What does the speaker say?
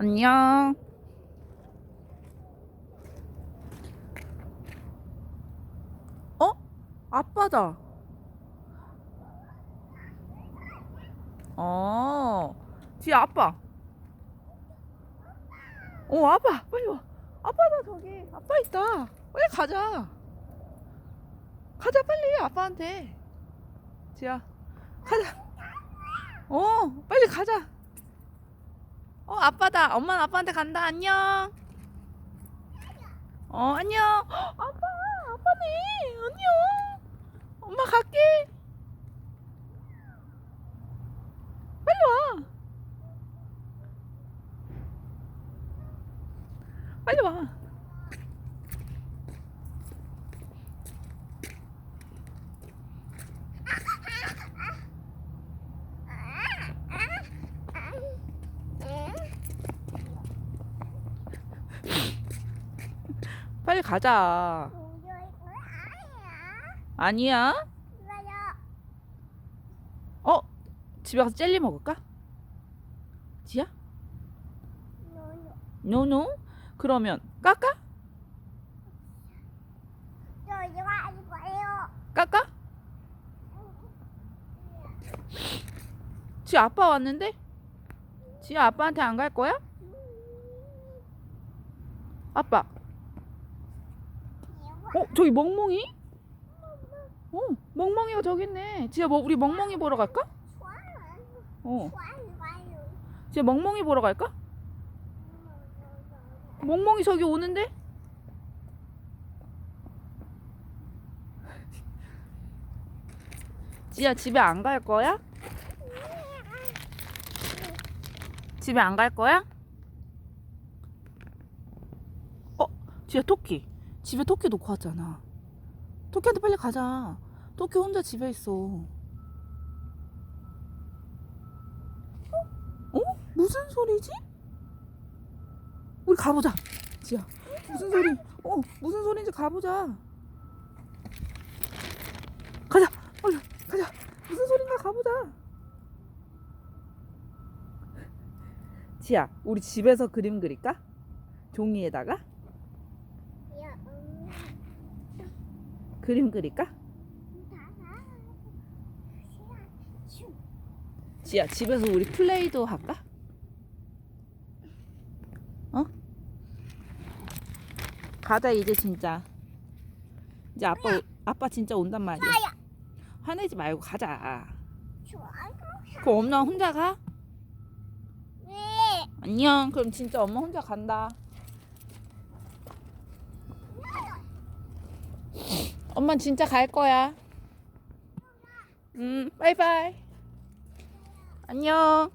안녕. 어? 아빠다. 어, 뒤에 아빠. 어, 아빠, 빨리 와. 아빠다, 저기. 아빠 있다. 빨리 가자. 가자, 빨리, 아빠한테. 지야, 가자. 어, 빨리 가자. 어, 아빠다. 엄마는 아빠한테 간다. 안녕. 어, 안녕. 헉, 아빠, 아빠네. 안녕. 엄마 갈게. 빨리 와. 빨리 와. 빨리 가자. 아니야? 어? 집에 가서 젤리 먹을까? 지야? 노노? 그러면 까까? 까까? 지 아빠 왔는데? 지야 아빠한테 안 갈 거야? 아빠. 어 저기 멍멍이? 어 멍멍이가 저기 있네. 지야 뭐 우리 멍멍이 보러 갈까? 어 지야 멍멍이 보러 갈까? 멍멍이 저기 오는데? 지야 집에 안 갈 거야? 집에 안 갈 거야? 어, 지야 토끼. 집에 토끼 놓고 왔잖아. 토끼한테 빨리 가자. 토끼 혼자 집에 있어. 어? 무슨 소리지? 우리 가보자. 지야, 무슨 소리? 어, 무슨 소리인지 가보자. 가자, 얼른 가자. 무슨 소린가 가보자. 지야, 우리 집에서 그림 그릴까? 종이에다가 그림 그릴까? 지야, 집에서 우리 플레이도 할까? 어? 가자 이제 진짜. 이제 아빠 오- 아빠 진짜 온단 말이야. 화내지 말고 가자. 그 엄마 혼자 가? 안녕. 그럼 진짜 엄마 혼자 간다. 엄마 진짜 갈 거야. 음, 바이바이. 안녕.